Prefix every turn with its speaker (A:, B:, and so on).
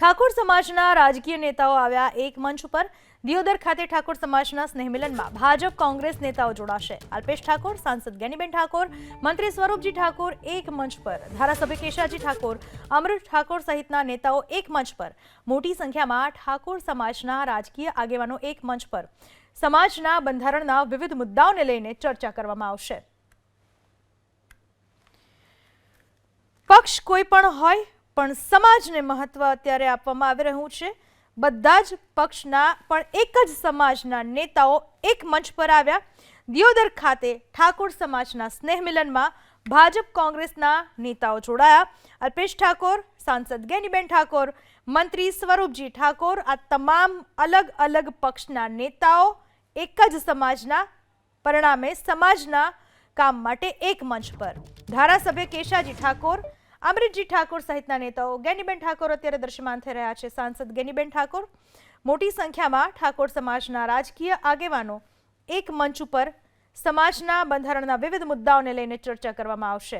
A: ઠાકોર સમાજના રાજકીય નેતાઓ આવ્યા એક મંચ ઉપર. દિયોદર ખાતે ઠાકોર સમાજના સ્નેહમિલનમાં ભાજપ કોંગ્રેસ નેતાઓ જોડાશે. અલ્પેશ ઠાકોર, સાંસદ ગેનીબેન ઠાકોર, મંત્રી સ્વરૂપજી ઠાકોર એક મંચ પર. ધારાસભ્ય કેશાજી ઠાકોર, અમૃત ઠાકોર સહિતના નેતાઓ એક મંચ પર. મોટી સંખ્યામાં ઠાકોર સમાજના રાજકીય આગેવાનો એક મંચ પર. સમાજના બંધારણના વિવિધ મુદ્દાઓને લઈને ચર્ચા કરવામાં આવશે. પક્ષ કોઈ પણ હોય પણ સમાજને મહત્વ અત્યારે આપવામાં આવી રહ્યું છે. બધા જ પક્ષના પણ એક જ સમાજના નેતાઓ એક મંચ પર આવ્યા. દિયોદર ખાતે ઠાકોર સમાજના સ્નેહ મિલનમાં ભાજપ કોંગ્રેસના નેતાઓ જોડાયા. અલ્પેશ ઠાકોર, સાંસદ ગેનીબેન ઠાકોર, મંત્રી સ્વરૂપજી ઠાકોર, આ તમામ અલગ અલગ પક્ષના નેતાઓ એક જ સમાજના, પરિણામે સમાજના કામ માટે એક મંચ પર. ધારાસભ્ય કેશાજી ઠાકોર અમૃતજી ઠાકોર સહિતના નેતાઓ ગેનીબેન ઠાકોર અત્યારે દ્રશ્યમાન થઈ રહ્યા છે. સાંસદ ગેનીબેન ઠાકોર, મોટી સંખ્યામાં ઠાકોર સમાજના રાજકીય આગેવાનો એક મંચ ઉપર સમાજના બંધારણના વિવિધ મુદ્દાઓને લઈને ચર્ચા કરવામાં આવશે.